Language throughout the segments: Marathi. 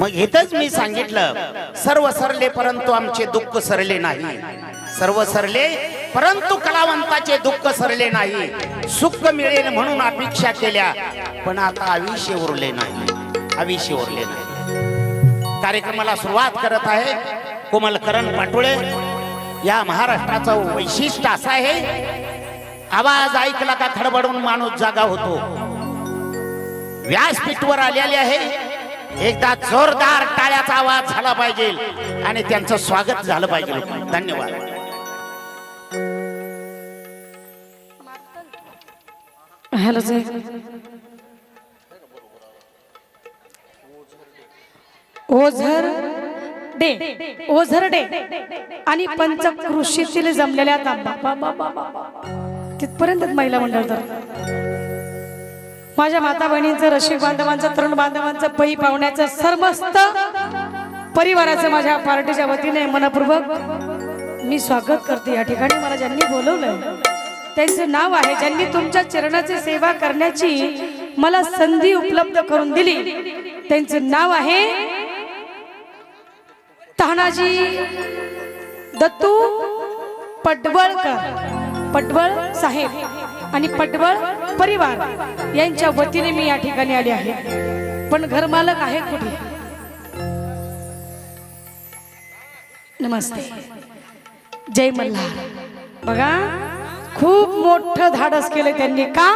मग इथंच मी सांगितलं सर्व सरले परंतु आमचे दुःख सरले नाही. सर्व सरले परंतु कलावंताचे दुःख सरले नाही. सुख मिळेल म्हणून अपेक्षा केल्या पण आता आयुष्य उरले नाही. आयुष्य उरले नाही. कार्यक्रमाला सुरुवात करत आहे कोमलकरण पाटोळे. या महाराष्ट्राचं वैशिष्ट्य असं आहे आवाज ऐकला का खडबडून माणूस जागा होतो. व्यासपीठवर आलेले आहे. एकदा जोरदार टाळ्याचा आवाज झाला पाहिजे आणि त्यांचं स्वागत झालं पाहिजे धन्यवाद. Hello sir. Ozar day. Ozar day. आणि पंचकृषीतील जमलेल्या तांबा तिथपर्यंत महिला मंडळ तर? माझ्या माता बहिणींचं रसिक बांधवांचं तरुण बांधवांचं पै पाहुण्याचं सर्वस्त परिवाराचं माझ्या पार्टीच्या वतीने मनपूर्वक मी स्वागत करते. या ठिकाणी मला ज्यांनी बोलवलं त्यांचं नाव आहे. ज्यांनी तुमच्या चरणाची सेवा करण्याची मला संधी उपलब्ध करून दिली त्यांचं नाव आहे तानाजी दत्तू पटवळकर पटवळ साहेब. आणि पटवळ परिवार यांच्या वतीने मी या ठिकाणी आले आहे. पण घरमालक आहे कुठे? नमस्ते. जय मल्हार. बघा खूप मोठं धाडस केलं त्यांनी का?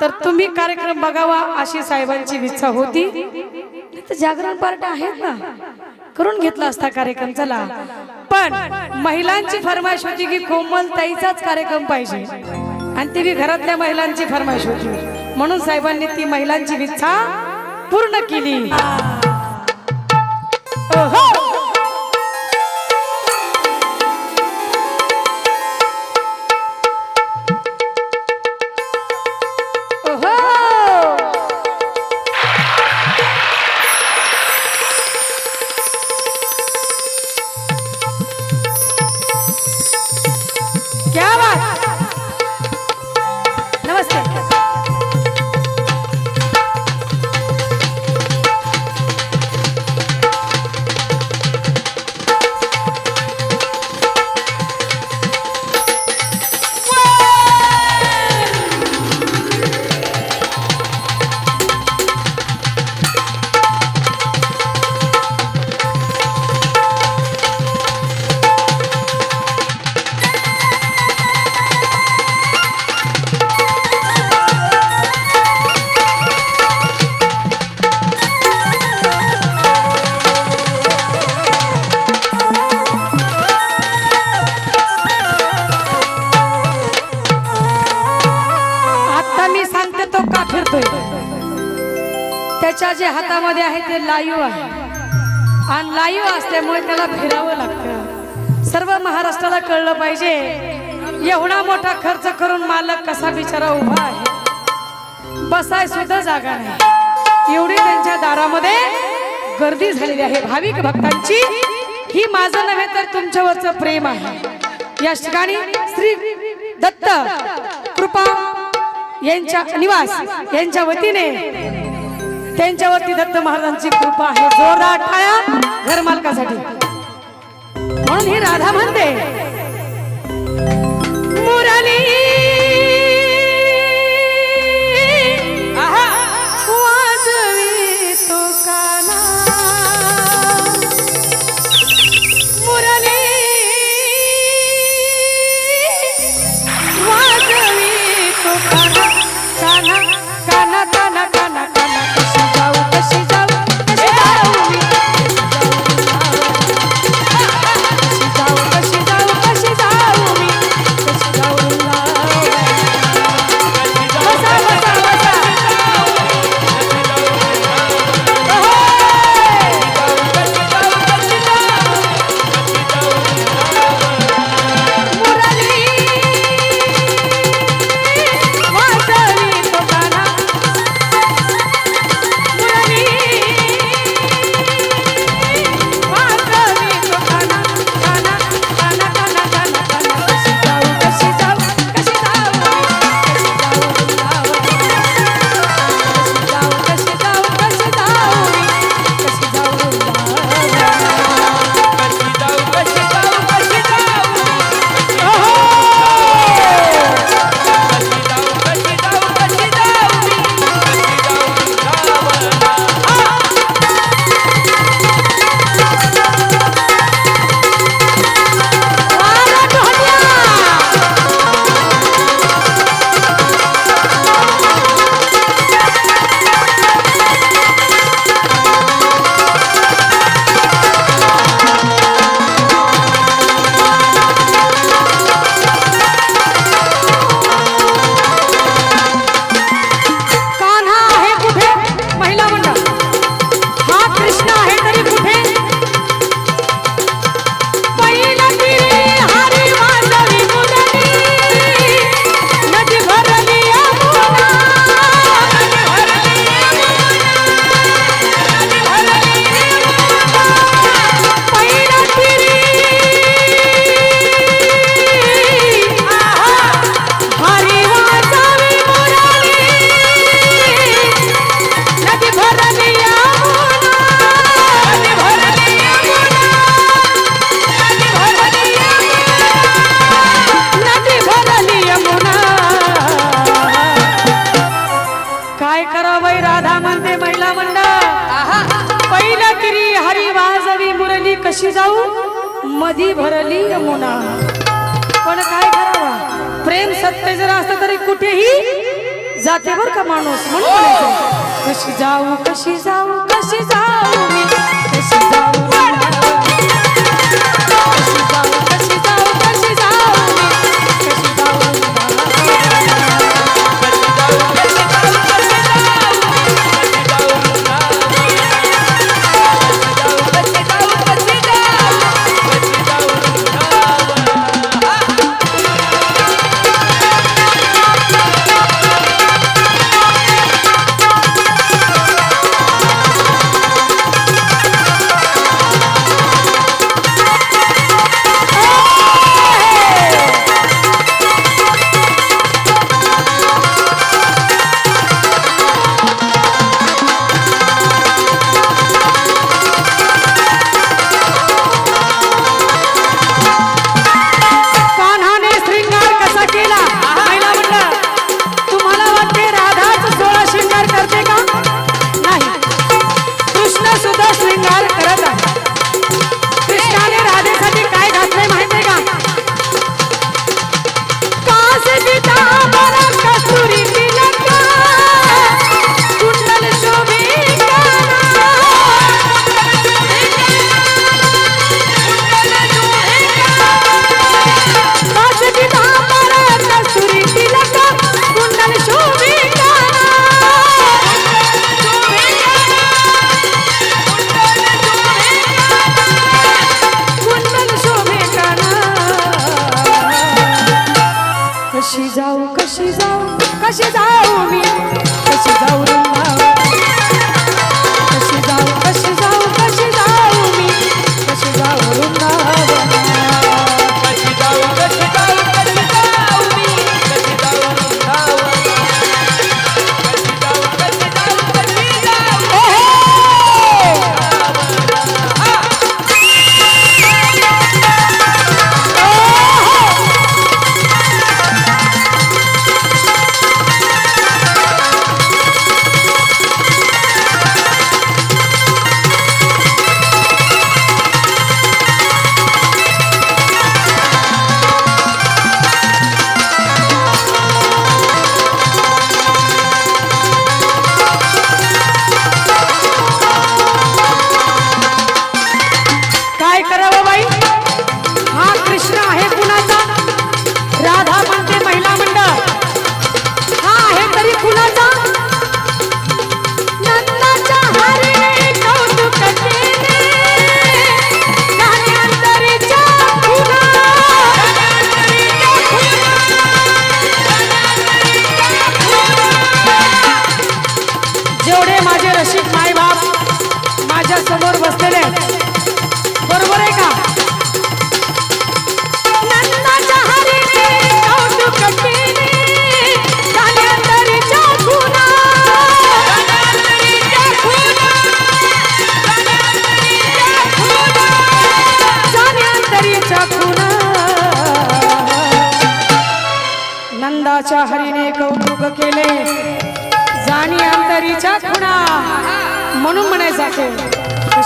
तर तुम्ही कार्यक्रम बघावा अशी साहेबांची इच्छा होती. जागरण पार्ट आहेत ना. करून घेतला असता कार्यक्रम चला. पण महिलांची फरमाईश होती की कोमल ताईचाच कार्यक्रम पाहिजे. आणि ती बी घरातल्या महिलांची फरमाईश होती. म्हणून साहेबांनी ती महिलांची इच्छा पूर्ण केली. हातामध्ये आहे ते लाईव्ह आहे. आणि लाईव्ह असल्यामुळे त्याला फिरावं लागतं. सर्व महाराष्ट्राला कळलं पाहिजे एवढा मोठा खर्च करून मालक कसा बिचारा उभा आहे? बसाय सुद्धा जागा नाही. एवढी त्यांच्या दारामध्ये गर्दी झालेली आहे. भाविक भक्तांची ही माझं नव्हे तर तुमच्यावरचं प्रेम आहे. या ठिकाणी श्री दत्त कृपा यांच्या निवास यांच्या वतीने त्यांच्यावरती दत्त महाराजांची कृपा आहे. जोरदार ठाया घरमालकासाठी म्हणून ही राधा म्हणते काय करा बाई राधा म्हणते महिला मंडळ पहिला किरी हरी वाजवी मुरली कशी जाऊ? मधी भरली यमुना. पण काय करावा? प्रेम सत्य जर असत तरी कुठेही जाते बर का माणूस? म्हणून कशी जाऊ कशी जाऊ कशी जाऊ कशी जाऊ